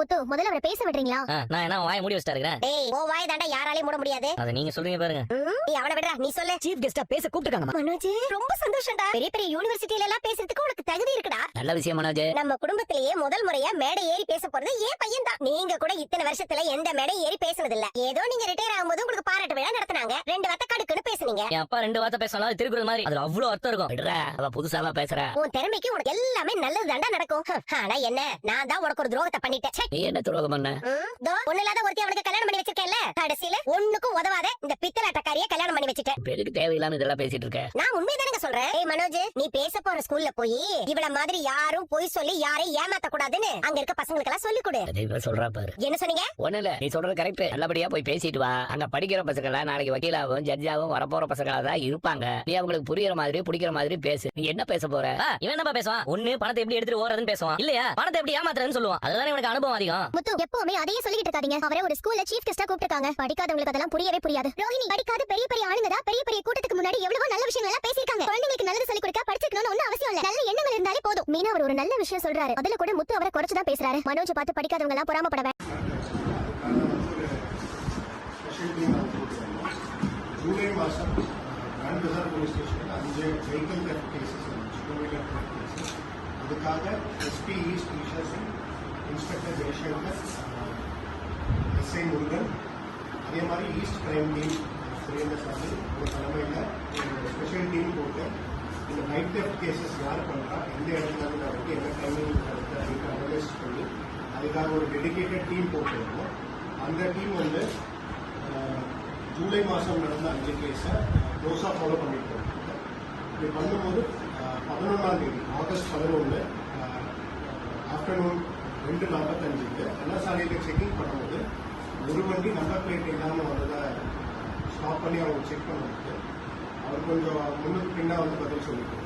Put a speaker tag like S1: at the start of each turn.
S1: முத்து முதல்ல அவரை பேச விடுறீங்களா?
S2: நான் என்ன வாய மூடி வச்சுட்டா இருக்கிறேன்?
S3: டேய் ஓ வாய் தாண்டா யாராலையும் மூட முடியாது.
S2: அதை நீங்க சொல்றீங்க பாருங்க.
S3: நீ அவன விடுறா நீ சொல்லு.
S4: சீஃப் கெஸ்டா பேச கூப்பிட்டுருக்காங்க
S3: மனோஜ் ரொம்ப சந்தோஷம்டா. பெரிய பெரிய யூனிவர்சிட்டில எல்லாம் பேசுறதுக்கு உனக்கு தகுதி இருக்குடா.
S2: நல்ல விஷயம் மனோஜ்.
S3: நம்ம குடும்பத்திலேயே முதல் முறையா மேடை ஏறி பேச போறது ஏன் பையன் தான் நீங்க கூட இத்தனை வருஷத்துல எந்த மேடை ஏறி பேசுனது இல்ல ஏதோ நீங்க ரிட்டையர் ஆகும்போது உங்களுக்கு பாராட்டு விழா நடத்துனாங்க. ரெண்டு வத்த பேசுனீங்க
S2: என் அப்பா ரெண்டு வார்த்தை பேசினாலும் திருக்குறள் மாதிரி. அதுல அவ்வளவு அர்த்தம் இருக்கும். விடுற அவ புதுசாவா பேசுற.
S3: உன் திறமைக்கு உனக்கு எல்லாமே நல்லது தாண்டா நடக்கும் ஆனா என்ன? நான் தான் உனக்கு ஒரு துரோகத்தை பண்ணிட்டேன்.
S2: நீ என்ன துரோகம் பண்ண?
S3: ஒண்ணு இல்லாத ஒருத்தி அவனுக்கு கல்யாணம் பண்ணி வச்சிருக்கேன்ல. கடைசியில ஒண்ணுக்கும் உதவாத
S2: இப்ப எதுக்கு தேவையில்லாம இதெல்லாம் பேசிட்டு இருக்க?
S3: நான் உண்மைதானங்க சொல்றேன். ஏய் மனோஜ் நீ பேச போற ஸ்கூல்ல போய் இவள மாதிரி யாரும் பொய் சொல்லி யாரையும் ஏமாத்த கூடாதுன்னு அங்க இருக்க பசங்களுக்கு எல்லாம் சொல்லி கொடு.
S2: அதை இவ சொல்றா பாரு.
S3: என்ன சொன்னீங்க?
S2: ஒண்ணு இல்ல. நீ சொல்றது கரெக்ட் நல்லபடியா போய் பேசிட்டு வா. அங்க படிக்கிற பசங்கள நாளைக்கு வக்கீலாவும் ஜட்ஜாவும் வரப்போற பசங்களா தான் இருப்பாங்க. நீ அவங்களுக்கு புரியுற மாதிரி பிடிக்கிற மாதிரி பேசு. நீ என்ன பேச போற? இவன் என்னப்பா பேசுவான்? ஒண்ணு பணத்தை எப்படி எடுத்துட்டு ஓடுறதுன்னு பேசுவான். இல்லையா? பணத்தை எப்படி ஏமாத்துறதுன்னு சொல்லுவான். அதுதான் இவனுக்கு அனுபவம் அதிகம்.
S1: முத்து எப்பவுமே அதையே சொல்லிட்டு இருக்காதீங்க. அவரே ஒரு ஸ்கூல்ல சீஃப் கெஸ்டா கூப்பிட்டுருக்காங்க. படிக்காதவங்களுக்கு அதெல்லாம் புரியவே புரியாது. ரோஹிணி படிக்காத பெரிய பெரிய ஆளுங்க தான் பெரிய பெரிய கூட்டத்துக்கு முன்னாடி எவ்வளவோ நல்ல விஷயங்கள் எல்லாம் பேசிருக்காங்க குழந்தைங்களுக்கு நல்லது சொல்லி கொடுக்க படிச்சிருக்கணும்னு ஒண்ணு அவசியம் இல்ல நல்ல எண்ணங்கள் இருந்தாலே போதும் மீனா அவர் ஒரு நல்ல விஷயம் சொல்றாரு அதுல கூட முத்து அவரை குறைச்சு தான் பேசுறாரு மனோஜ் பார்த்து படிக்காதவங்க எல்லாம் பொறாமப்பட
S5: அதுக்காக எஸ்பி ஈஸ்ட் ஈஷா சிங் இன்ஸ்பெக்டர் ஜெய்சங்கர் எஸ்ஐ முருகன் அதே மாதிரி ஈஸ்ட் கிரைம் டீம் சுரேந்திர சாமி ஒரு தலைமையில் ஒரு ஸ்பெஷல் டீம் போட்டு இந்த நைட் தெஃப்ட் கேசஸ் யார் பண்ணுறா எந்த இடத்துல இருந்து நடக்கு எந்த டைமிங் நடக்குது அப்படின்னு அனலைஸ் பண்ணி அதுக்காக ஒரு டெடிக்கேட்டட் டீம் போட்டிருக்கோம் அந்த டீம் வந்து ஜூலை மாதம் நடந்த அஞ்சு கேஸை க்ளோஸாக ஃபாலோ பண்ணிட்டு இருக்கோம் இப்படி பண்ணும்போது பதினொன்றாம் தேதி ஆகஸ்ட் பதினொன்று ஆஃப்டர்நூன் ரெண்டு நாற்பத்தஞ்சுக்கு அண்ணா சாலையில் செக்கிங் பண்ணும்போது ஒரு வண்டி நம்பர் பிளேட் இல்லாமல் வந்ததை ஸ்டாப் பண்ணி அவங்க செக் பண்ணும்போது அவர் கொஞ்சம் முன்னுக்கு பின்னா வந்து பதில் சொல்லிட்டு